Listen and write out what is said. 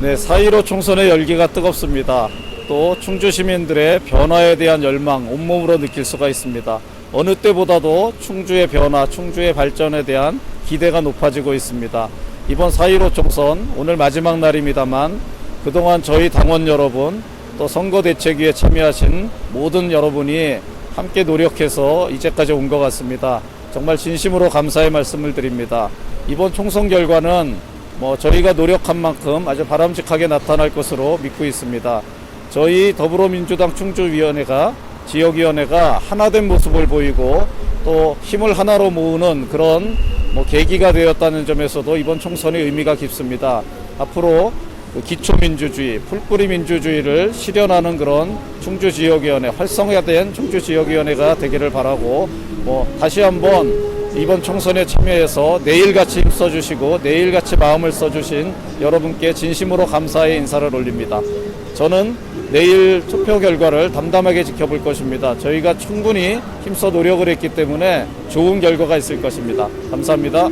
네, 4.15 총선의 열기가 뜨겁습니다. 또 충주 시민들의 변화에 대한 열망 온몸으로 느낄 수가 있습니다. 어느 때보다도 충주의 변화, 충주의 발전에 대한 기대가 높아지고 있습니다. 이번 4.15 총선 오늘 마지막 날입니다만 그동안 저희 당원 여러분 또 선거 대책위에 참여하신 모든 여러분이 함께 노력해서 이제까지 온 것 같습니다. 정말 진심으로 감사의 말씀을 드립니다. 이번 총선 결과는 뭐 저희가 노력한 만큼 아주 바람직하게 나타날 것으로 믿고 있습니다. 저희 더불어민주당 충주위원회가 지역위원회가 하나된 모습을 보이고 또 힘을 하나로 모으는 그런 뭐 계기가 되었다는 점에서도 이번 총선의 의미가 깊습니다. 앞으로 그 기초민주주의, 풀뿌리 민주주의를 실현하는 그런 충주지역위원회, 활성화된 충주지역위원회가 되기를 바라고 뭐 다시 한번 이번 총선에 참여해서 내일같이 힘써주시고 내일같이 마음을 써주신 여러분께 진심으로 감사의 인사를 올립니다. 저는 내일 투표 결과를 담담하게 지켜볼 것입니다. 저희가 충분히 힘써 노력을 했기 때문에 좋은 결과가 있을 것입니다. 감사합니다.